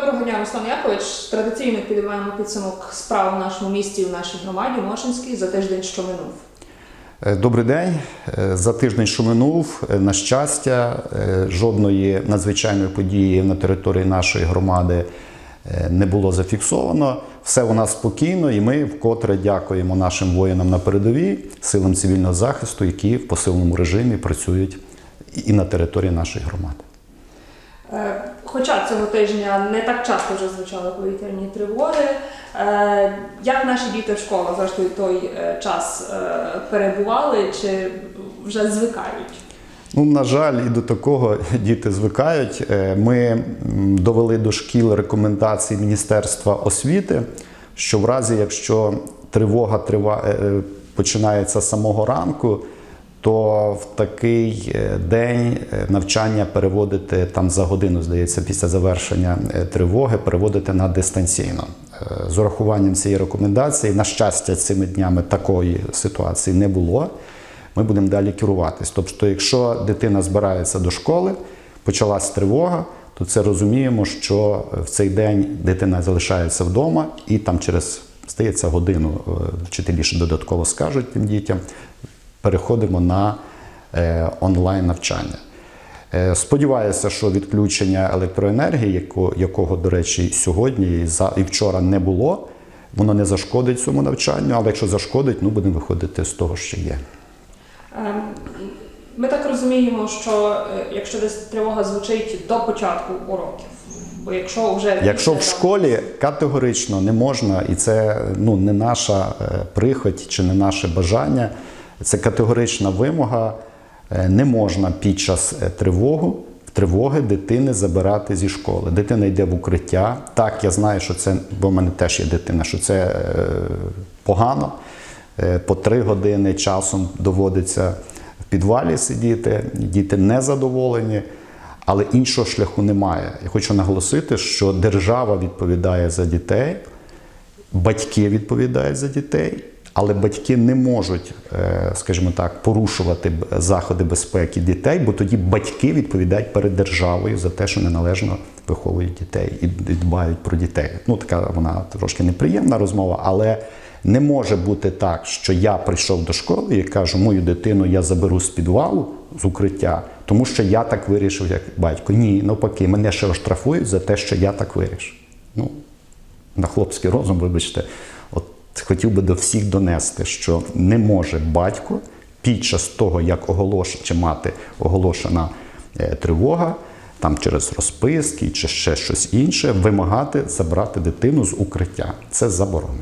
Доброго дня, Руслан Якович. Традиційно підбиваємо підсумок справ в нашому місті і в нашій громаді Мошинській за тиждень, що минув. Е, Добрий день. Е, За тиждень, що минув, е, на щастя, жодної надзвичайної події на території нашої громади не було зафіксовано. Все у нас спокійно, і ми вкотре дякуємо нашим воїнам на передовій, силам цивільного захисту, які в посиленому режимі працюють і на території нашої громади. Е, Хоча цього тижня не так часто вже звучали повітряні тривоги. Е, Як наші діти в школах зрештою той е, час перебували чи вже звикають? Ну, на жаль, і до такого діти звикають. Ми довели до шкіл рекомендацій Міністерства освіти, що в разі, якщо тривога починається з самого ранку, то в такий е, день е, навчання переводити там за годину, здається, після завершення е, тривоги, переводити на дистанційно. З урахуванням цієї рекомендації, на щастя, цими днями такої ситуації не було ми будемо далі керуватись. Тобто, якщо дитина збирається до школи, почалась тривога, то це розуміємо, що в цей день дитина залишається вдома, і там через здається годину вчителі ще додатково скажуть тим дітям, переходимо на е, онлайн навчання. Е, Сподіваюся, що відключення електроенергії, якого, до речі, сьогодні і вчора не було, воно не зашкодить цьому навчанню, але якщо зашкодить, ну будемо виходити з того, що є. Ем, Ми так розуміємо, що е, якщо десь тривога звучить до початку уроків, бо якщо вже Якщо в школі категорично не можна, і це ну, не наша прихоть чи не наше бажання, це категорична вимога, е, не можна під час е, тривогу, тривоги дитини забирати зі школи. Дитина йде в укриття. Так, я знаю, що це, бо в мене теж є дитина, що це е, погано. По три години часом доводиться в підвалі сидіти, діти не задоволені. Але іншого шляху немає. Я хочу наголосити, що держава відповідає за дітей, батьки відповідають за дітей, але батьки не можуть, е, скажімо так, порушувати заходи безпеки дітей, бо тоді батьки відповідають перед державою за те, що неналежно виховують дітей і дбають про дітей. Ну, така вона трошки неприємна розмова, але не може бути так, що я прийшов до школи і кажу, мою дитину я заберу з підвалу, з укриття, тому що я так вирішив, як батько. Ні, навпаки, мене ще оштрафують за те, що я так вирішив. Ну, на хлопський розум, вибачте, хотів би до всіх донести, що не може батько під час того, як оголошена чи мати оголошена е, тривога, там через розписки чи ще щось інше, вимагати забрати дитину з укриття. Це заборонено.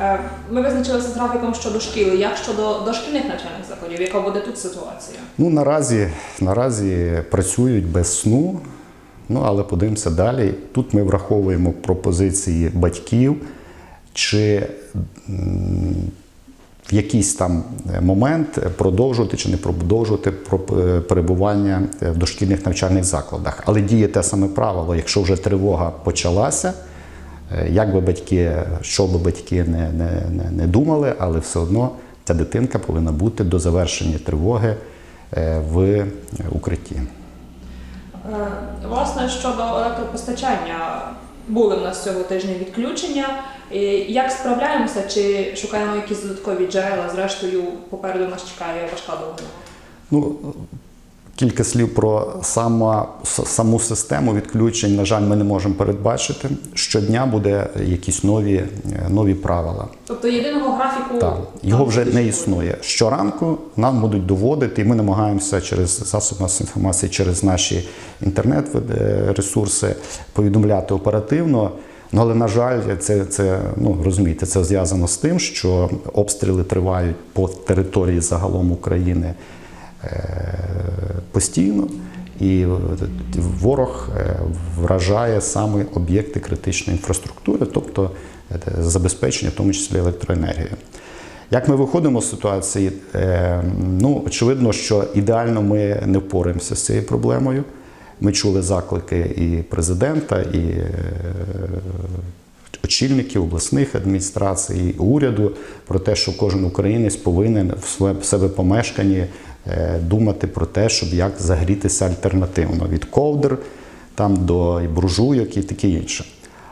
Е, Ми визначилися з графіком щодо шкіли. Як щодо дошкільних навчальних закладів, яка буде тут ситуація? Ну, наразі, наразі працюють без сну, ну але подивимося далі. Тут ми враховуємо пропозиції батьків, чи в якийсь там момент продовжувати чи не продовжувати е, перебування в дошкільних навчальних закладах. Але діє те саме правило, якщо вже тривога почалася. Е, Як би батьки, що би батьки не, не, не, не думали, але все одно ця дитинка повинна бути до завершення тривоги е, в укритті. Власне, щодо електропостачання, були в нас цього тижня відключення. Як справляємося, чи шукаємо якісь додаткові джерела? Зрештою, попереду нас чекає важка довгина. Ну, кілька слів про сама, саму систему відключень, на жаль, ми не можемо передбачити. Щодня буде якісь нові, е, нові правила. Тобто єдиного графіку Так, його вже не існує. Щоранку нам будуть доводити, і ми намагаємося через засоби масової інформації, через наші інтернет-ресурси повідомляти оперативно. Ну, але, на жаль, це, це ну, розумієте, це зв'язано з тим, що обстріли тривають по території загалом України е, постійно, і ворог е, вражає саме об'єкти критичної інфраструктури, тобто е, забезпечення, в тому числі електроенергією. Як ми виходимо з ситуації? Е, Ну, очевидно, що ідеально ми не впораємося з цією проблемою. Ми чули заклики і президента, і е, очільників обласних адміністрацій, і уряду про те, що кожен українець повинен в себе помешканні е, думати про те, щоб як загрітися альтернативно від ковдр там до буржуйок і таке інше.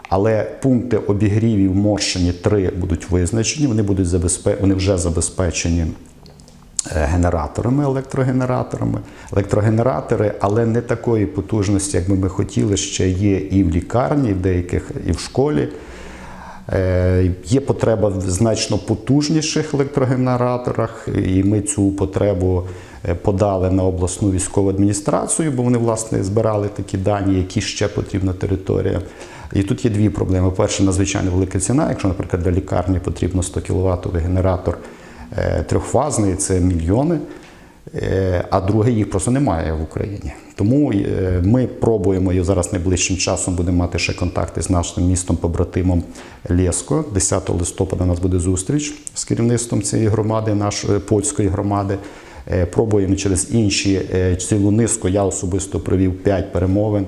Але пункти обігрівів Морщині 3 будуть визначені, вони, будуть забезпе... вони вже забезпечені е, генераторами, електрогенераторами. Електрогенератори, але не такої потужності, як би ми хотіли, ще є і в лікарні, і в деяких, і в школі. Е, Є потреба в значно потужніших електрогенераторах, і ми цю потребу е, подали на обласну військову адміністрацію, бо вони власне збирали такі дані, які ще потрібна територія. І тут є дві проблеми. Перше, надзвичайно велика ціна. Якщо, наприклад, для лікарні потрібно 100 кВт генератор е, трьохфазний, це мільйони. Е, А друге, їх просто немає в Україні. Тому е, ми пробуємо і зараз найближчим часом будемо мати ще контакти з нашим містом побратимом Лєско. 10 листопада у нас буде зустріч з керівництвом цієї громади, нашої польської громади. Е, Пробуємо через інші цілу низку. Я особисто провів 5 перемовин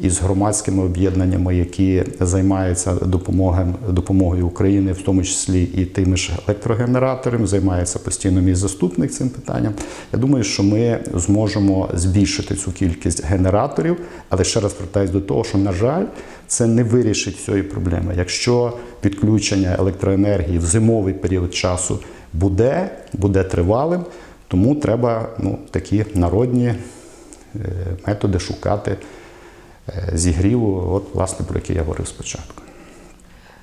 із громадськими об'єднаннями, які займаються допомогою, допомогою України, в тому числі і тими ж електрогенераторами, займається постійно мій заступник цим питанням. Я думаю, що ми зможемо збільшити цю кількість генераторів, але ще раз звертаюся до того, що на жаль, це не вирішить цієї проблеми. Якщо підключення електроенергії в зимовий період часу буде, буде тривалим, тому треба ну, такі народні е, методи шукати зігріву, от власне про які я говорив спочатку.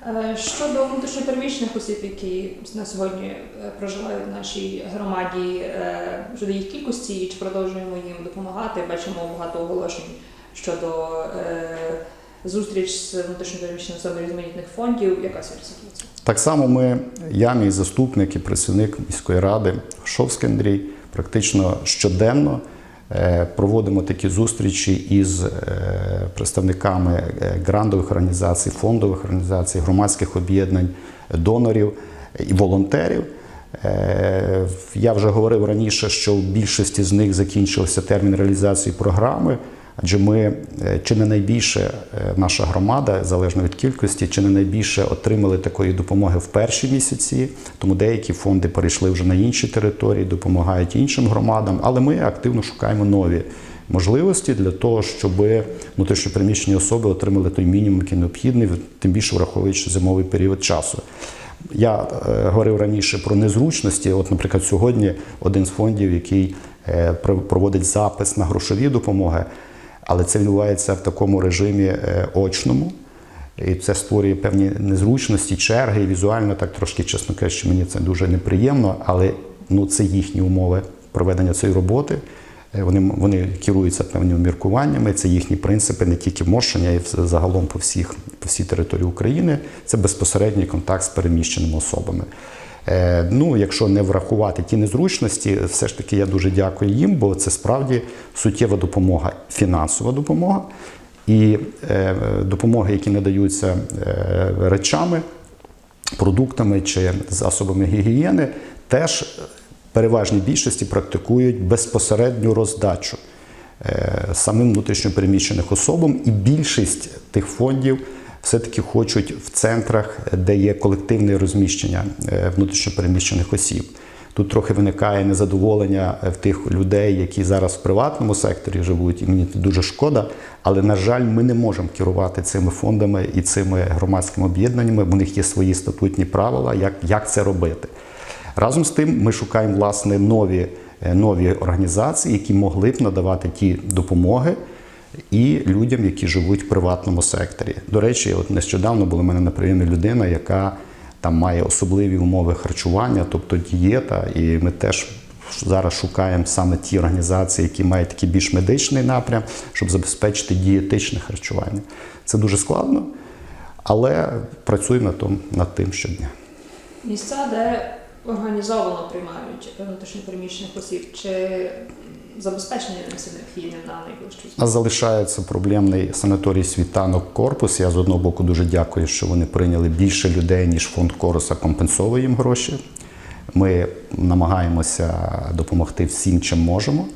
Е, Щодо внутрішньопереміщених осіб, які на сьогодні е, проживають в нашій громаді, е, щодо їх кількості, чи продовжуємо їм допомагати? Бачимо багато оголошень щодо е, зустріч з внутрішньопереміщеними особами різноманітних фондів. Яка ситуація? Так само ми, я, мій заступник і працівник міської ради Шовський Андрій, практично щоденно е, проводимо такі зустрічі із е, представниками грандових грантових організацій, фондових організацій, громадських об'єднань, донорів і волонтерів. Е, Я вже говорив раніше, що в більшості з них закінчився термін реалізації програми. Адже ми е, чи не найбільше е, наша громада, залежно від кількості, чи не найбільше отримали такої допомоги в перші місяці. Тому деякі фонди перейшли вже на інші території, допомагають іншим громадам. Але ми активно шукаємо нові можливості для того, щоб внутрішньопереміщені особи отримали той мінімум, який необхідний, тим більше враховуючи зимовий період часу. Я е, говорив раніше про незручності. От, наприклад, сьогодні один з фондів, який е, про- проводить запис на грошові допомоги, але це відбувається в такому режимі е, очному. І це створює певні незручності, черги. І візуально так трошки, чесно кажучи, мені це дуже неприємно, але ну, це їхні умови проведення цієї роботи. Е, Вони, вони керуються певними міркуваннями, це їхні принципи не тільки а й загалом по, всіх, по всій території України. Це безпосередній контакт з переміщеними особами. Е, ну, якщо не врахувати ті незручності, все ж таки я дуже дякую їм, бо це справді суттєва допомога, фінансова допомога. І е, допомоги, які надаються е, речами, продуктами чи засобами гігієни, теж переважній більшості практикують безпосередню роздачу самим внутрішньопереміщених особам, і більшість тих фондів все-таки хочуть в центрах, де є колективне розміщення е, внутрішньопереміщених осіб. Тут трохи виникає незадоволення е, в тих людей, які зараз в приватному секторі живуть, і мені це дуже шкода. Але на жаль, ми не можемо керувати цими фондами і цими громадськими об'єднаннями. У них є свої статутні правила, як, як це робити. Разом з тим, ми шукаємо власне нові, е, нові організації, які могли б надавати ті допомоги і людям, які живуть в приватному секторі. До речі, от нещодавно була в мене на прийомі людина, яка там має особливі умови харчування, тобто дієта, і ми теж зараз шукаємо саме ті організації, які мають такий більш медичний напрям, щоб забезпечити дієтичне харчування. Це дуже складно, але працюємо над, над тим щодня. Місця, де організовано приймають внутрішньопереміщених осіб, чи забезпечення цим необхідним на найближчу нас залишається проблемний санаторій світанок корпус. Я з одного боку дуже дякую, що вони прийняли більше людей, ніж фонд Короса компенсовує їм гроші. Ми намагаємося допомогти всім, чим можемо.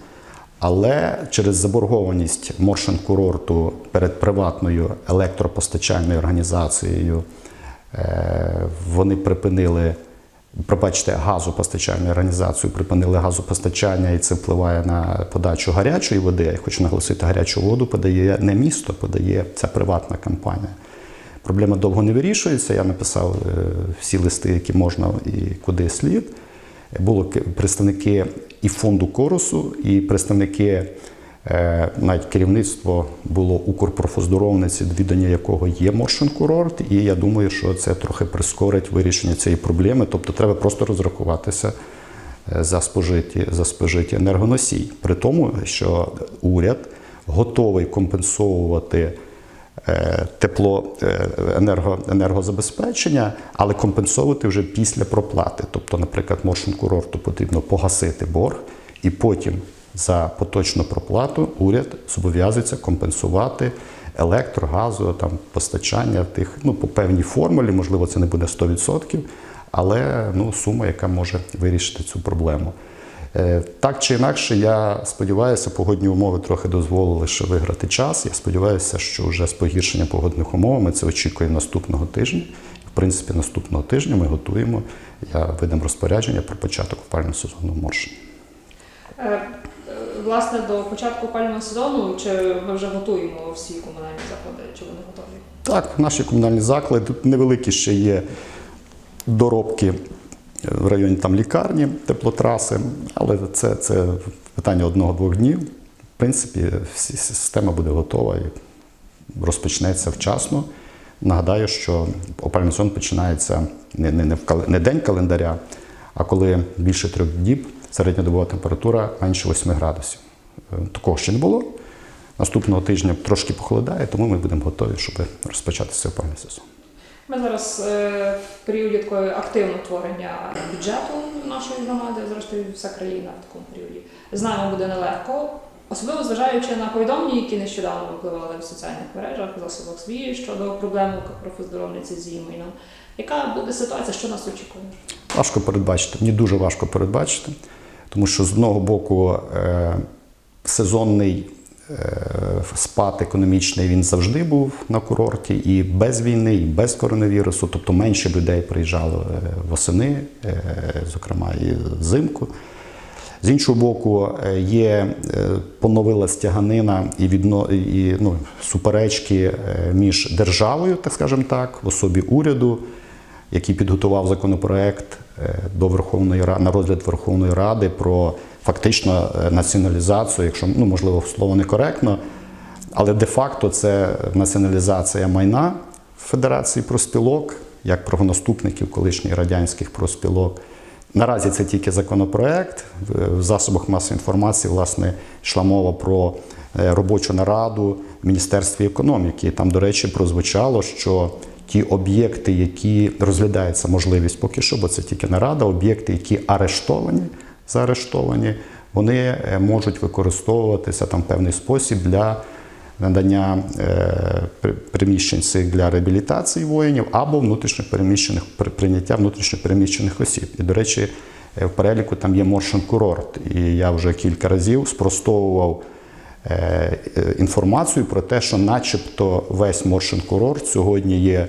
Але через заборгованість Моршин курорту перед приватною електропостачальною організацією е, вони припинили Пробачте, газопостачальну організацію припинили газопостачання, і це впливає на подачу гарячої води. Я хочу наголосити, гарячу воду подає не місто, подає ця приватна компанія. Проблема довго не вирішується. Я написав е, всі листи, які можна і куди слід. Були представники і фонду Корусу, і представники, навіть керівництво було Укрпрофоздоровниці, віддання якого є Моршин курорт. І я думаю, що це трохи прискорить вирішення цієї проблеми. Тобто треба просто розрахуватися е, за спожиті, за спожиті енергоносій. При тому, що уряд готовий компенсовувати е, тепло е, енерго, енергозабезпечення, але компенсовувати вже після проплати. Тобто, наприклад, Моршин курорту потрібно погасити борг, і потім за поточну проплату уряд зобов'язується компенсувати електро, газу, там постачання тих ну по певній формулі. Можливо, це не буде 100%, але ну сума, яка може вирішити цю проблему. Е, Так чи інакше, я сподіваюся, погодні умови трохи дозволили ще виграти час. Я сподіваюся, що вже з погіршенням погодних умов ми це очікуємо наступного тижня. В принципі, наступного тижня ми готуємо. Я видам розпорядження про початок опалювального сезону в. Е, е, Власне, до початку опалювального сезону, чи ми вже готуємо всі комунальні заклади, чи вони готові? Так, наші комунальні заклади тут невеликі ще є доробки в районі там лікарні, теплотраси, але це, це питання одного-двох днів. В принципі, система буде готова і розпочнеться вчасно. Нагадаю, що опалювальний сезон починається не, не, не, в не день календаря, а коли більше трьох діб середньодобова температура менше 8 градусів. Е, Такого ще не було. Наступного тижня трошки похолодає, тому ми будемо готові, щоб розпочати цей опалювальний сезон. Ми зараз е, в періоді такої активного творення бюджету нашої громади, зрештою, вся країна в такому періоді. Знаємо, буде нелегко, особливо зважаючи на повідомлення, які нещодавно випливали в соціальних мережах, засобах СВІ щодо проблем профоздоровниці з її. Яка буде ситуація, що нас очікує? Важко передбачити, мені дуже важко передбачити, тому що з одного боку е, сезонний е, спад економічний він завжди був на курорті і без війни, і без коронавірусу, тобто менше людей приїжджало е, восени, зокрема і взимку. З іншого боку, є е, поновилась тяганина і відно і ну, суперечки між державою, так скажемо так, в особі уряду, який підготував законопроект е, до Верховної Ради на розгляд Верховної Ради про фактично е, націоналізацію, якщо ну можливо слово некоректно, але де-факто це націоналізація майна Федерації проспілок, як правонаступників колишніх радянських проспілок. Наразі це тільки законопроект. В- В засобах масової інформації власне йшла мова про е, робочу нараду в Міністерстві економіки. Там, до речі, прозвучало, що ті об'єкти, які розглядається можливість поки що, бо це тільки нарада, об'єкти, які арештовані, заарештовані, вони е, можуть використовуватися там в певний спосіб для надання е, приміщень цих для реабілітації воїнів або внутрішньопереміщених при- прийняття внутрішньопереміщених осіб. І, до речі, е, в переліку там є Моршин курорт. І я вже кілька разів спростовував інформацію про те, що, начебто, весь Моршин курорт сьогодні є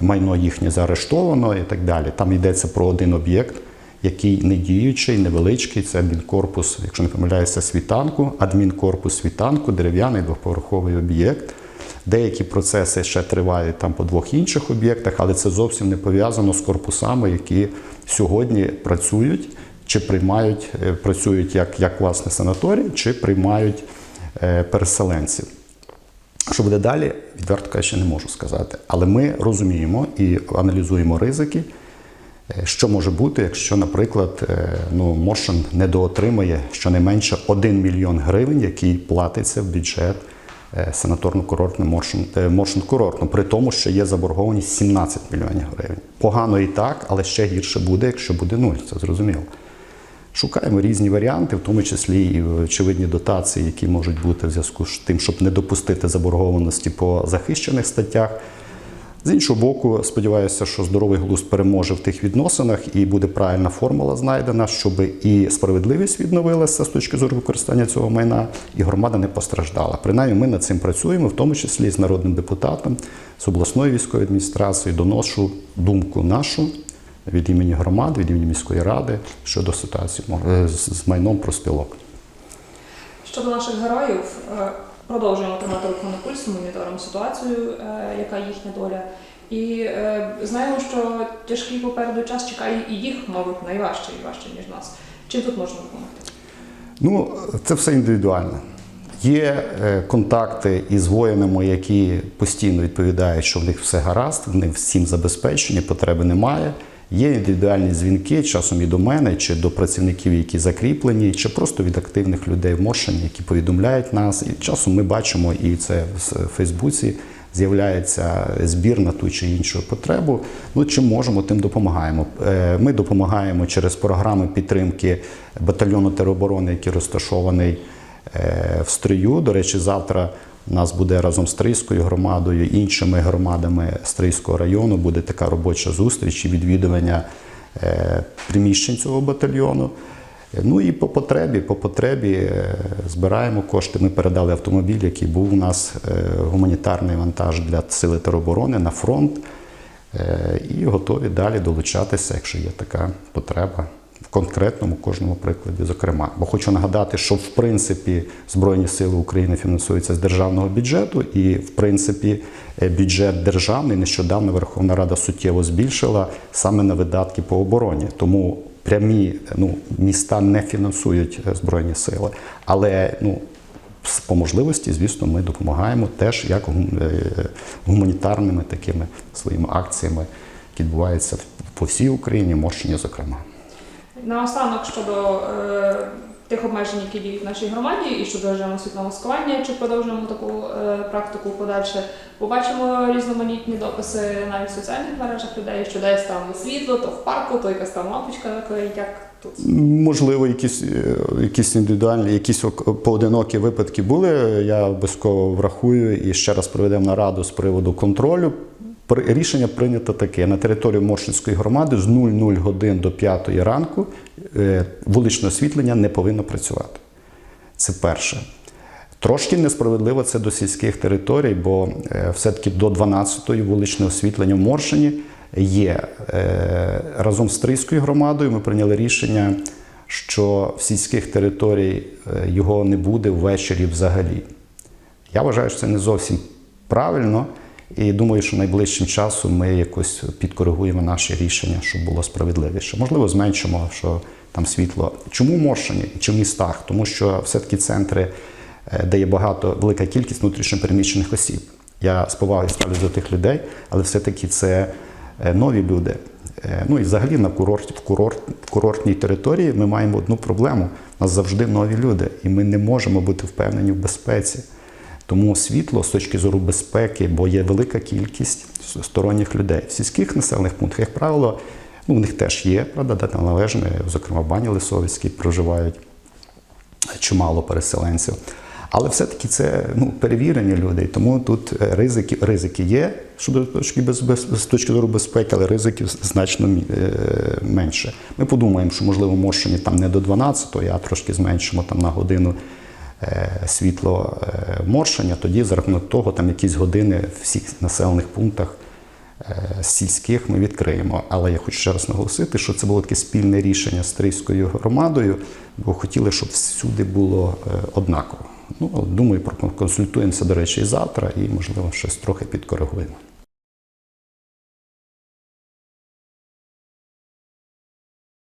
майно їхнє заарештовано і так далі. Там йдеться про один об'єкт, який не діючий, невеличкий. Це адмінкорпус, якщо не помиляюся, світанку, адмінкорпус світанку, дерев'яний двоповерховий об'єкт. Деякі процеси ще тривають там по двох інших об'єктах, але це зовсім не пов'язано з корпусами, які сьогодні працюють чи приймають, е, працюють як, як власне санаторій, чи приймають е, переселенців. Що буде далі, відверто кажучи, не можу сказати. Але ми розуміємо і аналізуємо ризики, е, що може бути, якщо, наприклад, е, ну, Моршин недоотримає щонайменше 1 мільйон гривень, який платиться в бюджет е, санаторно-курортний Моршин, е, при тому, що є заборгованість 17 мільйонів гривень. Погано і так, але ще гірше буде, якщо буде нуль, це зрозуміло. Шукаємо різні варіанти, в тому числі і очевидні дотації, які можуть бути в зв'язку з тим, щоб не допустити заборгованості по захищених статтях. З іншого боку, сподіваюся, що здоровий глузд переможе в тих відносинах і буде правильна формула знайдена, щоб і справедливість відновилася з точки зору використання цього майна, і громада не постраждала. Принаймні, ми над цим працюємо, в тому числі з народним депутатом, з обласною військовою адміністрацією, доношу думку нашу від імені громад, від імені міської ради щодо ситуації е, з майном проспілок. Щодо наших героїв, е, продовжуємо тримати руку на пульсі, моніторимо ситуацію, е, яка їхня доля. І е, знаємо, що тяжкий попереду час чекає і їх, мабуть, найважче і важче, ніж нас. Чим тут можна допомогти? Ну, це все індивідуально. Є е, контакти із воїнами, які постійно відповідають, що в них все гаразд, вони всім забезпечені, потреби немає. Є індивідуальні дзвінки, часом і до мене, чи до працівників, які закріплені, чи просто від активних людей в Моршині, які повідомляють нас. І часом ми бачимо, і це в Фейсбуці з'являється збір на ту чи іншу потребу. Ну, чим можемо, тим допомагаємо. Е, Ми допомагаємо через програми підтримки батальйону тероборони, який розташований е, в Стрию. До речі, завтра нас буде разом з Стрийською громадою, іншими громадами Стрийського району буде така робоча зустріч і відвідування е, приміщень цього батальйону. Ну і по потребі, по потребі е, збираємо кошти. Ми передали автомобіль, який був у нас е, гуманітарний вантаж для сили тероборони на фронт. І готові далі долучатися, якщо є така потреба в конкретному кожному прикладі, зокрема. Бо хочу нагадати, що в принципі Збройні Сили України фінансуються з державного бюджету, і в принципі е, бюджет державний нещодавно Верховна Рада суттєво збільшила саме на видатки по обороні. Тому прямі ну, міста не фінансують е, збройні сили, але ну. По можливості, звісно, ми допомагаємо теж як е, гуманітарними такими своїми акціями, які відбуваються по всій Україні, Морщині, зокрема. Наостанок щодо е, тих обмежень, які діють в нашій громаді, і щодо режиму світлого маскування, чи продовжуємо таку е, практику подальше. Побачимо різноманітні дописи навіть в соціальних мережах людей, що десь там світло, то в парку, то якась там лампочка як тут. Можливо, якісь, е, якісь індивідуальні, якісь ок- поодинокі випадки були. Я обов'язково врахую і ще раз проведемо нараду з приводу контролю. Рішення прийнято таке: на території Моршинської громади з 00 годин до 5 ранку е, вуличне освітлення не повинно працювати. Це перше. Трошки несправедливо це до сільських територій, бо е, все-таки до 12-ї вуличне освітлення в Моршині є. Е, Разом з Стрийською громадою ми прийняли рішення, що в сільських територій його не буде ввечері взагалі. Я вважаю, що це не зовсім правильно, і думаю, що найближчим часом ми якось підкоригуємо наші рішення, щоб було справедливіше. Можливо, зменшимо, що там світло. Чому в Моршині чи в містах? Тому що все-таки центри, е, де є багато велика кількість внутрішньопереміщених осіб. Я з повагою ставлюсь до тих людей, але все-таки це е, нові люди. Е, Ну і взагалі на курорт, в, курорт, в курортній території ми маємо одну проблему. У нас завжди нові люди, і ми не можемо бути впевнені в безпеці. Тому світло з точки зору безпеки, бо є велика кількість сторонніх людей. В сільських населених пунктах, як правило, ну, в них теж є, правда, де належні, зокрема, в бані Лисовицькій проживають чимало переселенців. Але все-таки це ну, перевірені люди, тому тут ризики, ризики є щодо точки без, без, з точки зору безпеки, але ризиків значно е, менше. Ми подумаємо, що можливо в там не до 12, а трошки зменшимо там на годину е, світло е, тоді за рахунок того там якісь години в всіх населених пунктах е, сільських ми відкриємо. Але я хочу ще раз наголосити, що це було таке спільне рішення з Трийською громадою, бо хотіли, щоб всюди було однаково. Ну, думаю, проконсультуємося, до речі, і завтра, і можливо щось трохи підкоригуємо.